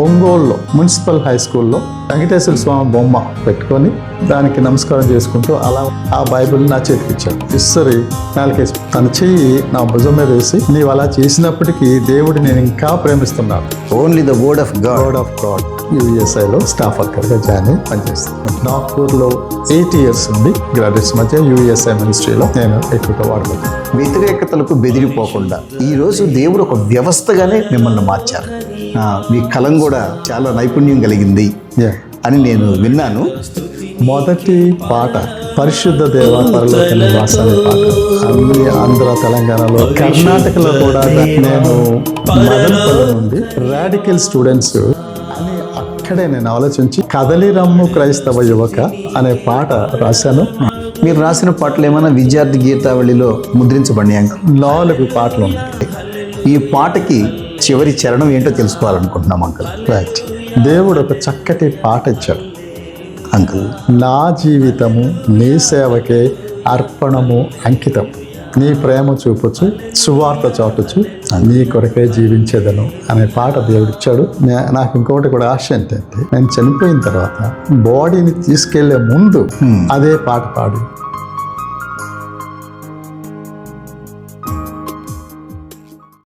ఒంగోలులో municipal high స్కూల్లో వెంకటేశ్వర స్వామి బొమ్మ పెట్టుకొని దానికి నమస్కారం చేసుకుంటూ అలా ఆ బైబిల్ నా చేతికి ఇచ్చాడు. ఇස්සరి నాలుగేసి తన చెయ్యి నా భుజం మీద వేసి నీవు అలా చేసినప్పటికీ దేవుడు నేను ఇంకా ప్రేమిస్తున్నాను. Only the word of god of god యూఎస్ఐలో staff వర్కర్గా జాయిన్ అయి పనిచేస్తాను నాగ్పూర్లో ఎయిట్ ఇయర్స్ ఉంది గ్రాడ్యుయేట్స్ మధ్య యూఎస్ఐ మినిస్ట్రీలో నేను ఎక్కువగా వాడబోతున్నాను. వ్యతిరేకతలకు బెదిరిపోకుండా ఈరోజు దేవుడు ఒక వ్యవస్థగానే మిమ్మల్ని మార్చారు. మీ కలం కూడా చాలా నైపుణ్యం కలిగింది. అని నేను విన్నాను. మొదటి పాట పరిశుద్ధ దేవ పరలోక నివాస అనే పాట. అన్ని ఆంధ్ర తెలంగాణలో కర్ణాటకలో కూడా నేను మదనపల్లి నుండి రాడికల్ స్టూడెంట్స్ అని అక్కడే నేను ఆలోచించి కదలి రమ్ము క్రైస్తవ యువక అనే పాట రాశాను. మీరు రాసిన పాటలు ఏమైనా విద్యార్థి గీతావళిలో ముద్రించబడినాయి? నాలుగు పాటలు ఉన్నాయి. ఈ పాటకి చివరి చరణం ఏంటో తెలుసుకోవాలనుకుంటున్నాం అంకుల్. రైట్ దేవుడు ఒక చక్కటి పాట ఇచ్చాడు. అంకుల్ నా జీవితము నీ సేవకే అర్పణము అంకితం. నీ ప్రేమ చూపొచ్చు సువార్త చాటుచు నీ కొరకే జీవించేదను అనే పాట దేవుడిచ్చాడు నే- నాకు ఇంకొకటి కూడా ఆశ ఏంటంటే నేను చనిపోయిన తర్వాత బాడీని తీసుకెళ్ళే ముందు అదే పాట పాడి.